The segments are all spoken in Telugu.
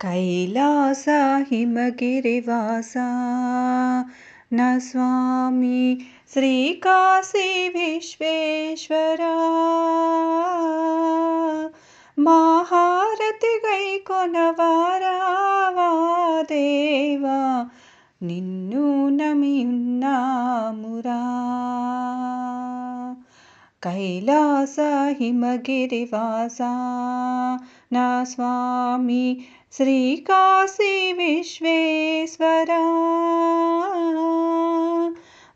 కైలాస హిమగిరివాస నా స్వామి శ్రీకాశీ విశ్వేశ్వర మహారతి గై కొనవారావా कैलासाहिमगिरिवासा। न स्वामी श्रीकाशीविश्वेश्वरा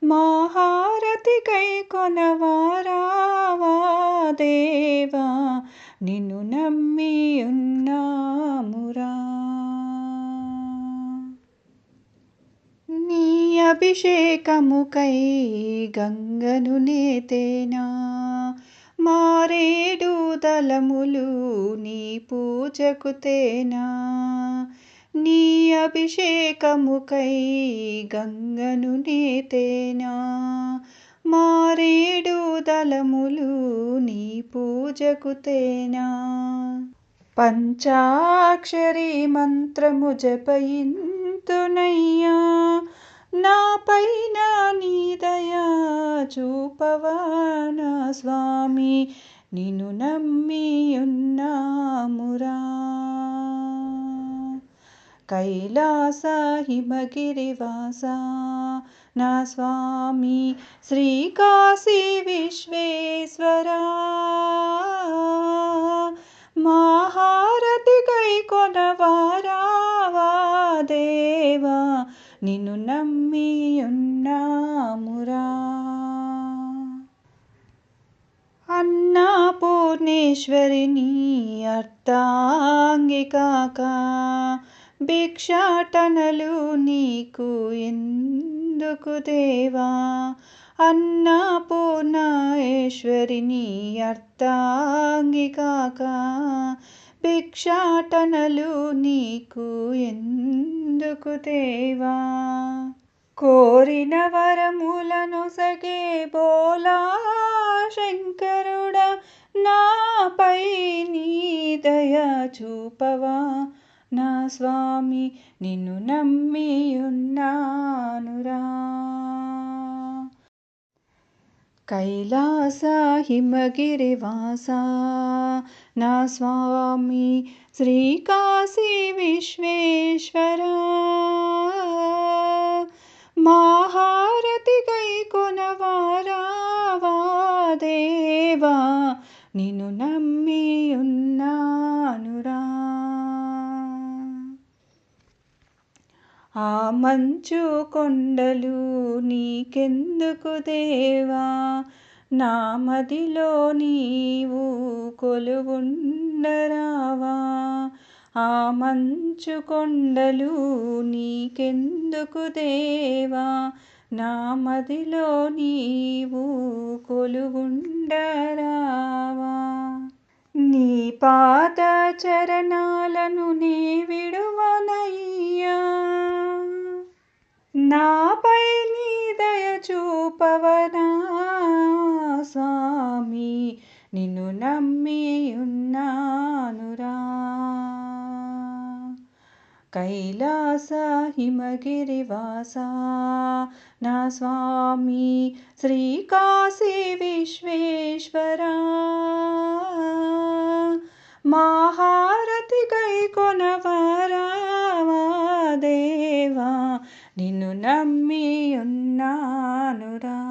महारथिकैकोनवारा वा देव। निनु नम्मीयुन् అభిషేకముకై గంగను నేతేనా? మారేడు దళములు నీ పూజకు తేనా? నీ అభిషేకముకై గంగను నేతేనా? మారేడు దళములు నీ పూజకు తేనా? పంచాక్షరి మంత్రము జపయింతునయ్యా. పైన నీ దయా స్వామి. నిన్ను నమ్మి ఉన్నామురా కైలాస హిమగిరివాస నా స్వామి. శ్రీకాశీ విశ్వేశ్వరా మహారతి కై కొనవారావా దేవా. నిన్ను నమ్మి ఉన్నామురా అన్నా అన్నపూర్ణేశ్వరిని అర్థాంగికాక భిక్షాటనలు నీకు ఎందుకు దేవా? అన్నా అన్నపూర్ణేశ్వరిని అర్థాంగికాక భిక్షాటనలు నీకు ఎందుకు దేవా? కోరిన వరములను సగే బోలా శంకరుడ నాపై నీ దయ చూపవా? నా స్వామి నిన్ను నమ్మి ఉన్నానురా కైలాస హిమగిరివాస నా స్వామి శ్రీకాశీ విశ్వేశ్వర మహారతి గై కొనవారావా దేవా నిన్ను నమ్మి ఆ మంచు కొండలు నీకెందుకు దేవా? నా మదిలో నీవు కొలువుండరావా? ఆ మంచు కొండలు నీకెందుకు దేవా? నా మదిలో నీవు కొలువుండరావా? నీ పాద చరణాలను నీ విడువనయ్యా నాపై నీ దయ చూపవనా స్వామి? నిన్ను నమ్మి ఉన్నానురా కైలాస హిమగిరివాస నా స్వామి శ్రీకాశీ విశ్వేశ్వర. మహారతి కై కొనవరా దేవా? నిన్ను నమ్మి ఉన్నానురా.